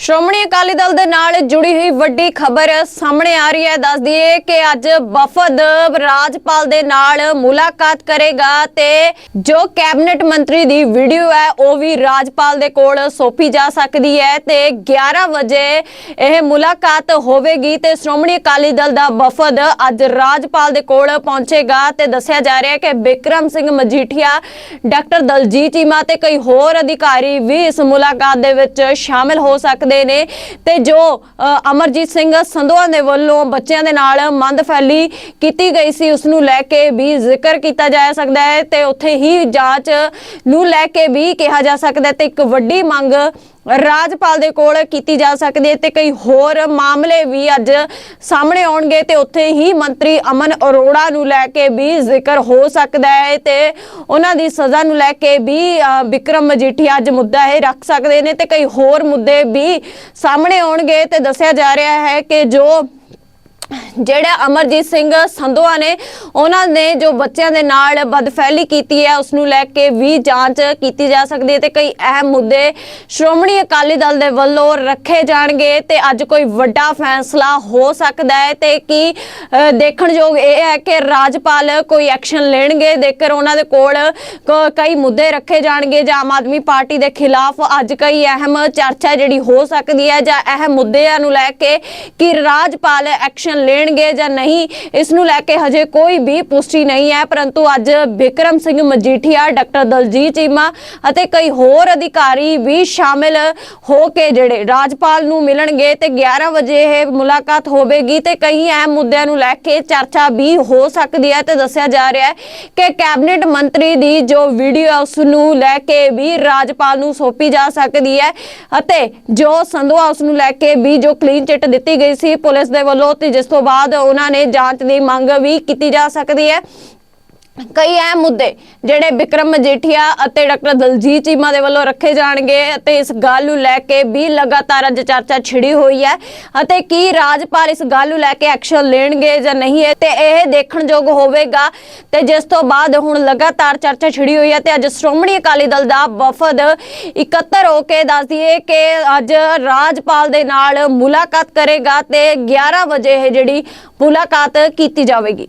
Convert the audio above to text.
ਸ਼੍ਰੋਮਣੀ ਅਕਾਲੀ ਦਲ ਦੇ ਨਾਲ ਜੁੜੀ ਹੋਈ ਵੱਡੀ ਖਬਰ ਸਾਹਮਣੇ ਆ ਰਹੀ ਹੈ। ਦੱਸ ਦਈਏ ਕਿ ਅੱਜ ਵਫਦ ਰਾਜਪਾਲ ਦੇ ਨਾਲ ਮੁਲਾਕਾਤ ਕਰੇਗਾ ਤੇ ਜੋ ਕੈਬਨਿਟ ਮੰਤਰੀ ਦੀ ਵੀਡੀਓ ਹੈ, ਉਹ ਵੀ ਰਾਜਪਾਲ ਦੇ ਕੋਲ ਸੌਂਪੀ ਜਾ ਸਕਦੀ ਹੈ ਤੇ 11 ਵਜੇ ਇਹ ਮੁਲਾਕਾਤ ਹੋਵੇਗੀ ਤੇ ਸ਼੍ਰੋਮਣੀ ਅਕਾਲੀ ਦਲ ਦਾ ਵਫਦ ਅੱਜ ਰਾਜਪਾਲ ਦੇ ਕੋਲ ਪਹੁੰਚੇਗਾ ਤੇ ਦੱਸਿਆ ਜਾ ਰਿਹਾ ਹੈ ਕਿ ਬਿਕਰਮ ਸਿੰਘ ਮਜੀਠੀਆ, ਡਾਕਟਰ ਦਲਜੀਤ ਚੀਮਾ ਤੇ ਕਈ ਹੋਰ ਅਧਿਕਾਰੀ ਵੀ ਇਸ ਮੁਲਾਕਾਤ ਦੇ ਵਿੱਚ ਸ਼ਾਮਿਲ ਹੋ ਸਕਦੇ ਨੇ ਤੇ ਜੋ ਅਮਰਜੀਤ ਸਿੰਘ ਸੰਧਵਾ ਦੇ ਵੱਲੋਂ ਬੱਚਿਆਂ ਦੇ ਨਾਲ ਮੰਦ ਫੈਲੀ ਕੀਤੀ ਗਈ ਸੀ, ਉਸ ਨੂੰ ਲੈ ਕੇ ਵੀ ਜ਼ਿਕਰ ਕੀਤਾ ਜਾ ਸਕਦਾ ਹੈ ਤੇ ਉੱਥੇ ਹੀ ਜਾਂਚ ਨੂੰ ਲੈ ਕੇ ਵੀ ਕਿਹਾ ਜਾ ਸਕਦਾ ਹੈ ਤੇ ਇੱਕ ਵੱਡੀ ਮੰਗ ਰਾਜਪਾਲ ਦੇ ਕੋਲ ਕੀਤੀ ਜਾ ਸਕਦੀ ਹੈ ਤੇ ਕਈ ਹੋਰ ਮਾਮਲੇ ਵੀ ਅੱਜ ਸਾਹਮਣੇ ਆਉਣਗੇ ਤੇ ਉੱਥੇ ਹੀ ਮੰਤਰੀ ਅਮਨ ਅਰੋੜਾ ਨੂੰ ਲੈ ਕੇ ਵੀ ਜ਼ਿਕਰ ਹੋ ਸਕਦਾ ਹੈ ਤੇ ਉਹਨਾਂ ਦੀ ਸਜ਼ਾ ਨੂੰ ਲੈ ਕੇ ਵੀ ਅ, ਵਿਕਰਮ ਮਜੀਠੀਆ ਅੱਜ ਮੁੱਦਾ ਇਹ ਰੱਖ ਸਕਦੇ ਨੇ ਤੇ ਕਈ ਹੋਰ ਮੁੱਦੇ ਵੀ ਸਾਹਮਣੇ ਆਉਣਗੇ ਤੇ ਦੱਸਿਆ ਜਾ ਰਿਹਾ ਹੈ ਕਿ ਜੋ ਜਿਹੜਾ ਅਮਰਜੀਤ ਸਿੰਘ ਸੰਧਵਾ ਨੇ, ਉਹਨਾਂ ਨੇ ਜੋ ਬੱਚਿਆਂ ਦੇ ਨਾਲ ਬਦਫੈਲੀ ਕੀਤੀ ਹੈ ਉਸ ਨੂੰ ਲੈ ਕੇ ਵੀ ਜਾਂਚ ਕੀਤੀ ਜਾ ਸਕਦੀ ਹੈ ਤੇ ਕਈ ਅਹਿਮ ਮੁੱਦੇ ਸ਼੍ਰੋਮਣੀ ਅਕਾਲੀ ਦਲ ਦੇ ਵੱਲੋਂ ਰੱਖੇ ਜਾਣਗੇ ਤੇ ਅੱਜ ਕੋਈ ਵੱਡਾ ਫੈਸਲਾ ਹੋ ਸਕਦਾ ਹੈ ਤੇ ਕੀ ਦੇਖਣਯੋਗ ਇਹ ਹੈ ਕਿ ਰਾਜਪਾਲ ਕੋਈ ਐਕਸ਼ਨ ਲੈਣਗੇ, ਜੇਕਰ ਉਹਨਾਂ ਦੇ ਕੋਲ ਕ- ਕਈ ਮੁੱਦੇ ਰੱਖੇ ਜਾਣਗੇ ਜਾਂ ਆਮ ਆਦਮੀ ਪਾਰਟੀ ਦੇ ਖਿਲਾਫ ਅੱਜ ਕਈ ਅਹਿਮ ਚਰਚਾ ਜਿਹੜੀ ਹੋ ਸਕਦੀ ਹੈ ਜਾਂ ਅਹਿਮ ਮੁੱਦਿਆਂ ਨੂੰ ਲੈ ਕੇ ਕਿ ਰਾਜਪਾਲ ਐਕਸ਼ਨ ਲੈਣਗੇ ਜਾਂ ਨਹੀਂ, ਇਸ ਨੂੰ ਲੈ ਕੇ ਹਜੇ ਕੋਈ ਵੀ ਪੁਸ਼ਟੀ ਨਹੀਂ ਹੈ। ਪਰੰਤੂ ਅੱਜ ਬਿਕਰਮ ਸਿੰਘ ਮਜੀਠੀਆ, ਡਾਕਟਰ ਦਲਜੀਤ ਚੀਮਾ ਅਤੇ ਕਈ ਹੋਰ ਅਧਿਕਾਰੀ ਵੀ ਸ਼ਾਮਿਲ ਹੋ ਕੇ ਜਿਹੜੇ ਰਾਜਪਾਲ ਨੂੰ ਮਿਲਣਗੇ ਤੇ 11 ਵਜੇ ਇਹ ਮੁਲਾਕਾਤ ਹੋਵੇਗੀ ਤੇ ਕਈ ਅਹਿਮ ਮੁੱਦਿਆਂ ਨੂੰ ਲੈ ਕੇ ਚਰਚਾ ਵੀ ਹੋ ਸਕਦੀ ਹੈ ਤੇ ਦੱਸਿਆ ਜਾ ਰਿਹਾ ਹੈ ਕਿ ਕੈਬਨਿਟ ਮੰਤਰੀ ਦੀ ਜੋ ਵੀਡੀਓ ਹੈ, ਉਸ ਨੂੰ ਲੈ ਕੇ ਵੀ ਰਾਜਪਾਲ ਨੂੰ ਸੌਂਪੀ ਜਾ ਸਕਦੀ ਹੈ ਅਤੇ ਜੋ ਸੰਧਵਾ ਉਸ ਨੂੰ ਲੈ ਕੇ ਵੀ ਜੋ ਕਲੀਨ ਚਿੱਟ ਦਿੱਤੀ ਗਈ ਸੀ, ਪੁਲਿਸ ਦੇ ਵੱਲੋਂ ਤੇ ਜਿਸ ਤੋਂ ਬਾਅਦ ਉਹਨਾਂ ਨੇ ਜਾਂਚ ਦੀ ਮੰਗ ਵੀ ਕੀਤੀ ਜਾ ਸਕਦੀ ਹੈ। ਕਈ ਅਹਿਮ ਮੁੱਦੇ ਜਿਹੜੇ ਵਿਕਰਮ ਮਜੀਠੀਆ ਅਤੇ ਡਾਕਟਰ ਦਲਜੀਤ ਚੀਮਾ ਦੇ ਵੱਲੋਂ ਰੱਖੇ ਜਾਣਗੇ ਅਤੇ ਇਸ ਗੱਲ ਨੂੰ ਲੈ ਕੇ ਵੀ ਲਗਾਤਾਰ ਅੱਜ ਚਰਚਾ ਛਿੜੀ ਹੋਈ ਹੈ ਅਤੇ ਕੀ ਰਾਜਪਾਲ ਇਸ ਗੱਲ ਨੂੰ ਲੈ ਕੇ ਐਕਸ਼ਨ ਲੈਣਗੇ ਜਾਂ ਨਹੀਂ ਹੈ, ਤੇ ਇਹ ਦੇਖਣਯੋਗ ਹੋਵੇਗਾ। ਤੇ ਜਿਸ ਤੋਂ ਬਾਅਦ ਹੁਣ ਲਗਾਤਾਰ ਚਰਚਾ ਛਿੜੀ ਹੋਈ ਹੈ ਤੇ ਅੱਜ ਸ਼੍ਰੋਮਣੀ ਅਕਾਲੀ ਦਲ ਦਾ ਵਫਦ ਇਕੱਤਰ ਹੋ ਕੇ ਦੱਸ ਦਈਏ ਕਿ ਅੱਜ ਰਾਜਪਾਲ ਦੇ ਨਾਲ ਮੁਲਾਕਾਤ ਕਰੇਗਾ ਤੇ 11 ਵਜੇ ਇਹ ਜਿਹੜੀ ਮੁਲਾਕਾਤ ਕੀਤੀ ਜਾਵੇਗੀ।